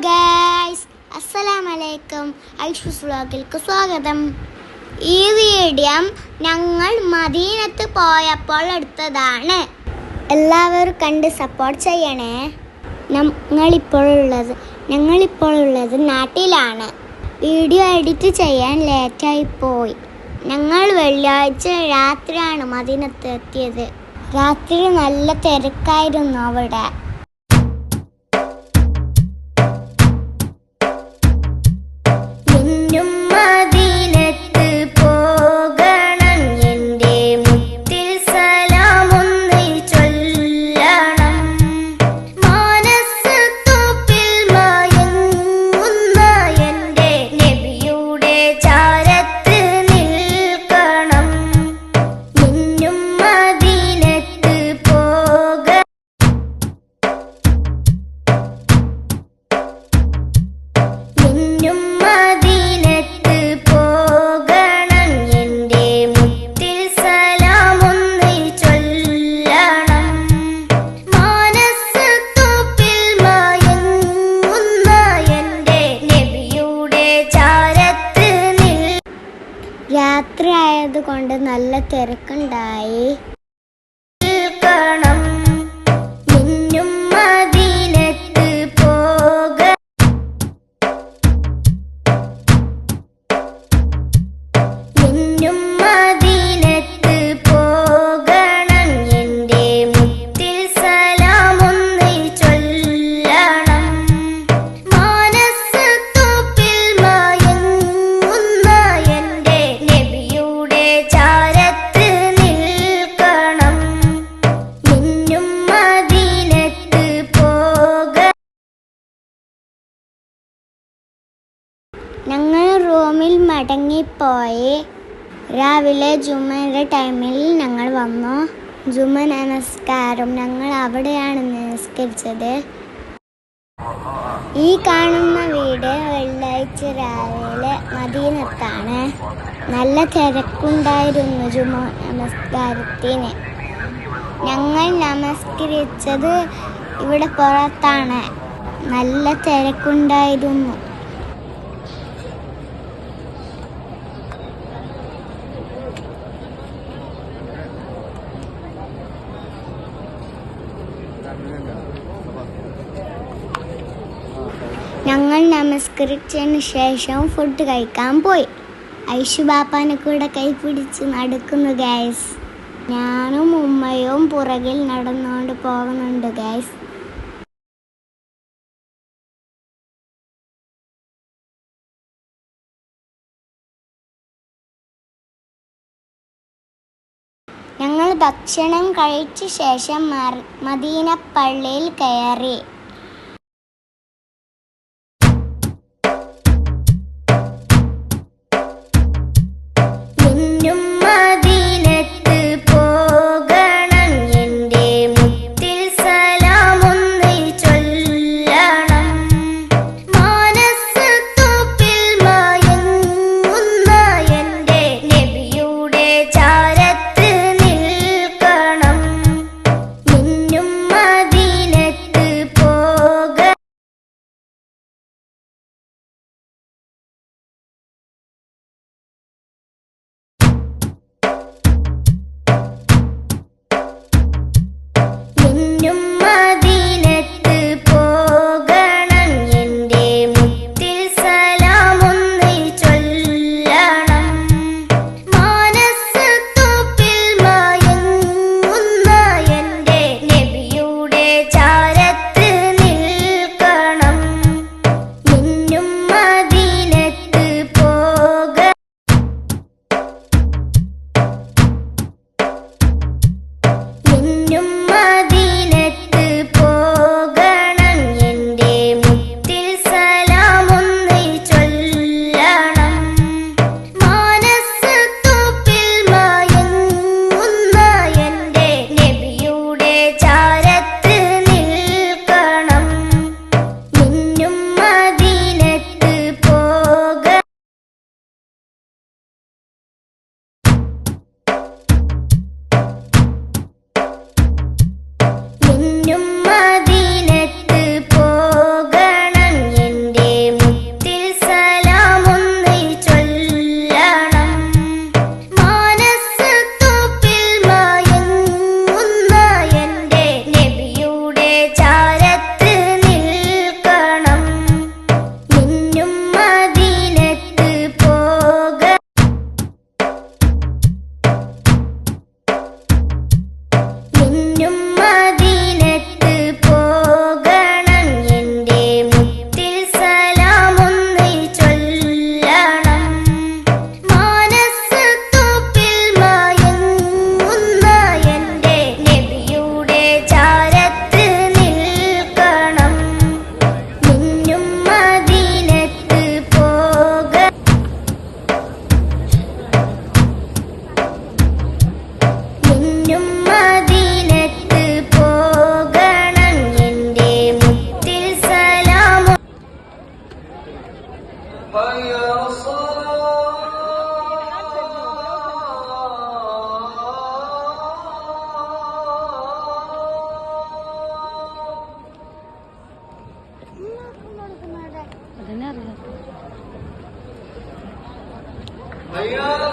Guys അസ്സലാം വലൈക്കും ഐഷൂസ് വ്ളോഗിലേക്ക് സ്വാഗതം. ഈ വീഡിയോ ഞങ്ങൾ മദീനത്ത് പോയപ്പോൾ എടുത്തതാണ്. എല്ലാവരും കണ്ട് സപ്പോർട്ട് ചെയ്യണേ. ഞങ്ങളിപ്പോഴുള്ളത് ഞങ്ങളിപ്പോഴുള്ളത് നാട്ടിലാണ്. വീഡിയോ എഡിറ്റ് ചെയ്യാൻ ലേറ്റായി പോയി. ഞങ്ങൾ വെള്ളിയാഴ്ച രാത്രിയാണ് മദീനത്ത് എത്തിയത്. രാത്രി നല്ല തിരക്കായിരുന്നു അവിടെ. രാത്രി ആയതുകൊണ്ട് നല്ല തിരക്കുണ്ടായി. ഞങ്ങൾ റൂമിൽ മടങ്ങിപ്പോയി. രാവിലെ ജുമയുടെ ടൈമിൽ ഞങ്ങൾ വന്നു. ജുമ നമസ്കാരം. ഞങ്ങൾ അവിടെയാണ് നമസ്കരിച്ചത് ഈ കാണുന്ന വീട് വെള്ളിയാഴ്ച രാവിലെ മദീനത്താണ്. നല്ല തിരക്കുണ്ടായിരുന്നു ജുമ നമസ്കാരത്തിന്. ഞങ്ങൾ നമസ്കരിച്ചത് ഇവിടെ പുറത്താണ്. നല്ല തിരക്കുണ്ടായിരുന്നു. ഞങ്ങൾ നമസ്കരിച്ചതിന് ശേഷം ഫുഡ് കഴിക്കാൻ പോയി. ഐഷു ബാപ്പാനെ കൂടെ കൈപിടിച്ച് നടക്കുന്നു ഗ്യാസ് ഞാനും ഉമ്മയും പുറകിൽ നടന്നുകൊണ്ട് പോകുന്നുണ്ട് ഗൈസ് ഞങ്ങൾ ഭക്ഷണം കഴിച്ച ശേഷം മദീനപ്പള്ളിയിൽ മദീന പള്ളിയിൽ കയറി. 哎呀。